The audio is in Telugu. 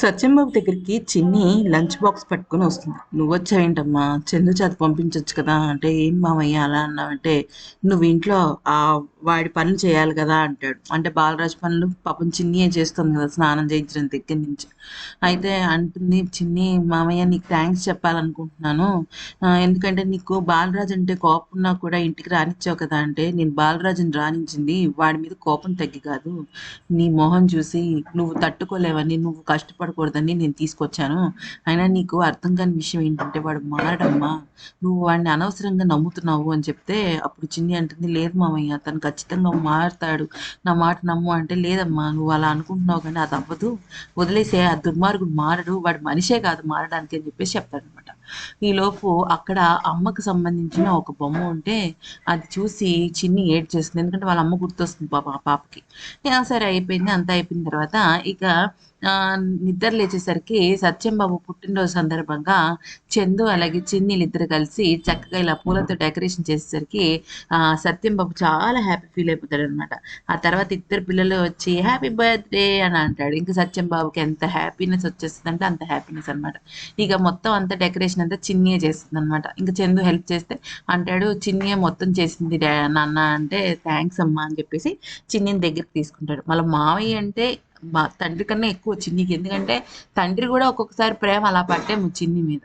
సత్యంబాబు దగ్గరికి చిన్ని లంచ్ బాక్స్ పట్టుకుని వస్తుంది. నువ్వు వచ్చావేంటమ్మా? చందు చేత పంపించవచ్చు కదా. అంటే ఏం మామయ్య అలా అన్నావంటే నువ్వు ఇంట్లో ఆ వాడి పనులు చేయాలి కదా అంటాడు. అంటే బాలరాజు పనులు పాపం చిన్నియే చేస్తుంది కదా స్నానం చేయించడం దగ్గర నుంచి. అయితే అంటుంది చిన్ని మామయ్య నీకు థ్యాంక్స్ చెప్పాలనుకుంటున్నాను. ఎందుకంటే నీకు బాలరాజు అంటే కోపం ఉన్నా కూడా ఇంటికి రానిచ్చావు కదా అంటే నేను బాలరాజుని రానించింది వాడి మీద కోపం తగ్గి కాదు. నీ మొహం చూసి నువ్వు తట్టుకోలేవని నువ్వు కష్టపడకూడదని నేను తీసుకొచ్చాను. అయినా నీకు అర్థం కాని విషయం ఏంటంటే వాడు మారడమ్మా నువ్వు వాడిని అనవసరంగా నమ్ముతున్నావు అని చెప్తే అప్పుడు చిన్ని అంటుంది లేదు మామయ్య తను ఖచ్చితంగా మారుతాడు. నా మాట నమ్ము అంటే లేదమ్మా నువ్వు అలా అనుకుంటున్నావు కానీ అది అవ్వదు. వదిలేసే ఆ దుర్మార్గుడు మారడు. వాడు మనిషే కాదు మారడానికి అని చెప్పేసి చెప్తాడనమాట. ఈలోపు అక్కడ అమ్మకు సంబంధించిన ఒక బొమ్మ ఉంటే అది చూసి చిన్ని ఏడ్ చేస్తుంది. ఎందుకంటే వాళ్ళ అమ్మ గుర్తొస్తుంది పాప ఆ పాపకి. సరే అయిపోయింది. అంతా అయిపోయిన తర్వాత ఇక నిద్ర లేచేసరికి సత్యం బాబు పుట్టినరోజు సందర్భంగా చందు అలాగే చిన్నీలు ఇద్దరు కలిసి చక్కగా ఇలా పూలతో డెకరేషన్ చేసేసరికి ఆ, సత్యం బాబు చాలా హ్యాపీ ఫీల్ అయిపోతాడు అనమాట ఆ తర్వాత ఇద్దరు పిల్లలు వచ్చి హ్యాపీ బర్త్డే అని అంటాడు. ఇంకా సత్యం బాబుకి ఎంత హ్యాపీనెస్ వచ్చేస్తుంది అంటే అంత హ్యాపీనెస్ అనమాట. ఇక మొత్తం అంతా డెకరేషన్ అంతా చిన్నీయే చేస్తుంది అనమాట ఇంకా చందు హెల్ప్ చేస్తే అంటాడు చిన్నియే మొత్తం చేసింది నాన్న అంటే థ్యాంక్స్ అమ్మా అని చెప్పేసి చిన్నిని దగ్గరికి తీసుకుంటాడు. మళ్ళీ మావయ్య అంటే తండ్రి కన్నా ఎక్కువ చిన్నికి ఎందుకంటే తండ్రి కూడా ఒక్కొక్కసారి ప్రేమ అలా పట్టే చిన్ని మీద.